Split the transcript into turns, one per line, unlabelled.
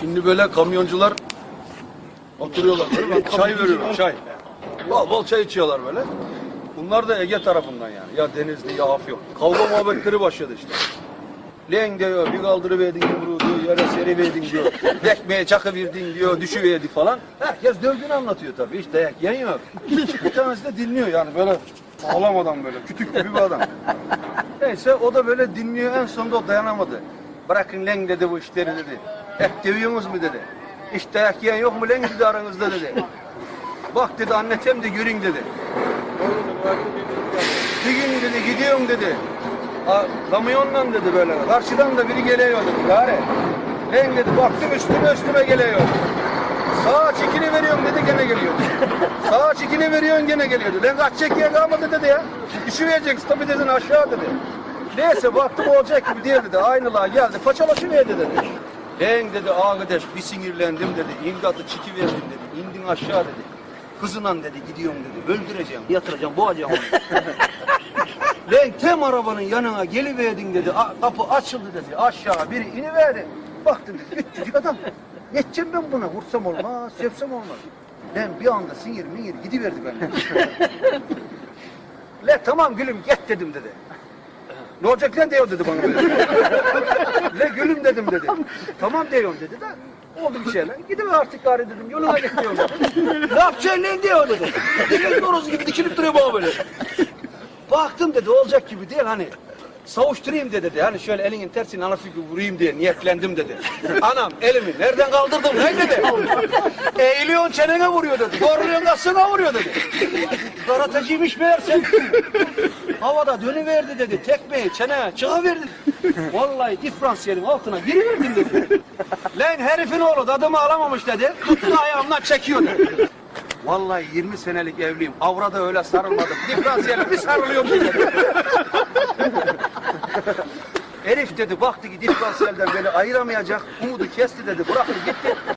Şimdi böyle kamyoncular oturuyorlar böyle ben çay veriyorum çay. Bol bol çay içiyorlar böyle. Bunlar da Ege tarafından yani. Ya Denizli ya Afyon. Kavga muhabbetleri başladı işte. Len diyor, bir kaldırıverdin yumruğu diyor, yere seriverdin diyor. Ekmeğe çakıverdin diyor, düşüverdi falan. Herkes dövdüğünü anlatıyor tabii. Hiç dayak yiyen yok. bir tanesi de dinliyor yani böyle ağlamadan böyle kütük gibi bir adam. Neyse o da böyle dinliyor en sonunda o dayanamadı. Bırakın lan dedi bu işleri dedi. Hep dövüyorsunuz mu dedi. Hiç dayak yiyen yok mu lan dedi aranızda dedi. Bak dedi annetem de görün dedi. Bir gün dedi gidiyorum dedi. A, kamyonla dedi böyle. Karşıdan da biri geliyor dedi. Gare. Lan dedi baktım üstüme üstüme geliyor. Sağa çekini veriyorum dedi gene geliyor. Sağa çekini veriyorsun gene geliyordu. Lan kaç çekiye kalmadı dedi ya. Düşüvereceksin tabii dedin aşağı dedi. Neyse baktım olacak gibi değil dedi. Aynılığa geldi. Paçalaşıverdi dedi. Lan dedi arkadaş bir sinirlendim dedi. İmdatı çiki verdim dedi. İndin aşağı dedi. Kızınan dedi gidiyorum dedi. Öldüreceğim, yatıracağım, boğacağım onu. Lan tem arabanın yanına geliverdin dedi. A- kapı açıldı dedi. Aşağı biri iniverdi. Baktım dedi. Küçücük adam. Ne edeceğim ben buna? Vursam olmaz, sevsem olmaz. Lan bir anda sinir minir gidiverdi benden. Le tamam gülüm git dedim dedi. Ne olacak lan diyor dedi bana böyle. Le gülüm dedim dedi. Tamam diyorum dedi de. Oldu bir şeyler. Gidiver artık gari dedim. Yoluna git diyorum. ne yapacaksın lan diyor dedi. Dikkat horozu gibi dikilip duruyor bana böyle. Baktım dedi olacak gibi değil hani. Savuşturayım dedi. dedi. Hani şöyle elinin tersini bir vurayım diye niyetlendim dedi. Anam elimi nereden kaldırdım lan dedi. Eğiliyorsun çenene vuruyor dedi. Doğruluyorsun kasına vuruyor dedi. Karatacıymış meğerse. Havada dönüverdi dedi. Tekmeyi çeneye çıkıverdi. Vallahi diferansiyelin altına giriverdim dedi. Lan herifin oğlu dadımı alamamış dedi. Tuttu ayağımdan çekiyor dedi. Vallahi 20 senelik evliyim. Avrada öyle sarılmadım. Diferansiyele bir sarılıyorum dedi. Herif dedi baktı ki diferansiyelden beni ayıramayacak. Umudu kesti dedi. Bıraktı gitti.